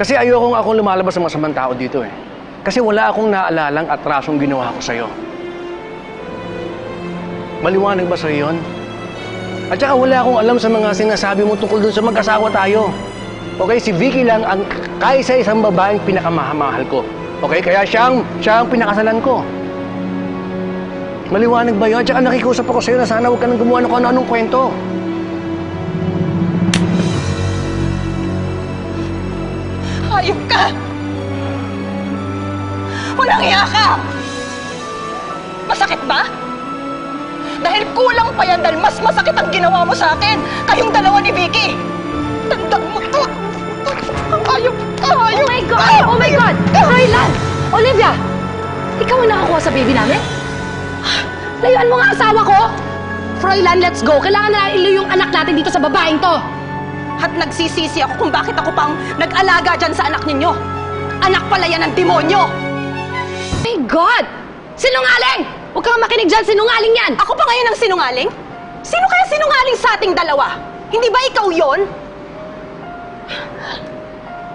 Kasi ayokong akong lumalabas sa masamang tao dito eh. Kasi wala akong naalalang atrasong ginawa ko sa'yo. Maliwanag ba sa'yo yun? At saka wala akong alam sa mga sinasabi mo tungkol dun sa mag-asawa tayo. Okay, si Vicky lang ang kaisa-isang babaeng pinakamahal ko. Okay, kaya siyang, siya ang pinakasalan ko. Maliwanag ba yun? At saka nakikusap ako sa'yo na sana huwag ka nang gumawa ng kung ano-anong kwento. Hayop ka! Walang iya ka! Masakit ba? Dahil kulang pa yan dahil mas masakit ang ginawa mo sa akin. Kayong dalawa ni Vicky. Tandang mo to. Hayop ka! Hayop Oh my God! Oh my God! Rylan! Olivia! Ikaw ang nakakuha sa baby namin? Layuan mo nga ang asawa ko! Froilan, let's go! Kailangan na ilayo yung anak natin dito sa babaeng to! At nagsisisi ako kung bakit ako pang nag-alaga dyan sa anak ninyo. Anak pala yan ng demonyo. My God! Sinungaling! Huwag kang makinig dyan, sinungaling yan! Ako pa ngayon ang sinungaling? Sino kaya sinungaling sa ating dalawa? Hindi ba ikaw yon?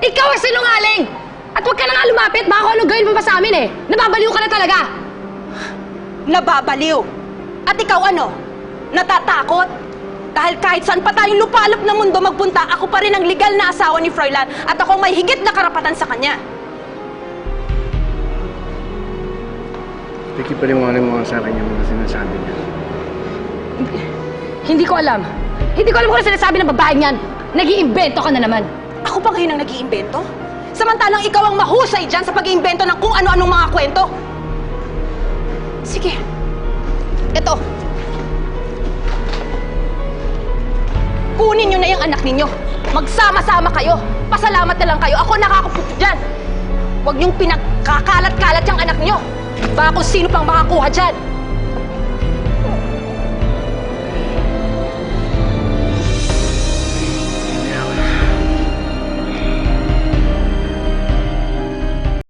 Ikaw ang sinungaling! At huwag ka na nga lumapit, baka kung ano gawin mo pa sa amin eh! Nababaliw ka na talaga! Nababaliw. At ikaw ano? Natatakot? Dahil kahit saan pa tayong lupalop na mundo magpunta, ako pa rin ang legal na asawa ni Froilan at ako ang may higit na karapatan sa kanya. Vicky, paliwanag mo nga sa akin yung mga sinasabi niya. Hindi ko alam. Hindi ko alam kung ano sinasabi ng babaeng yan. Nag-iimbento ka na naman. Ako pa ngayon ang nag-iimbento? Samantalang ikaw ang mahusay dyan sa pag-iimbento ng kung ano-anong mga kwento. Sige. Ito. Kunin nyo na yung anak ninyo. Magsama-sama kayo. Pasalamat na lang kayo. Ako nakakaputo dyan. Huwag niyong pinagkakalat-kalat yung anak niyo. Baka kung sino pang makakuha dyan.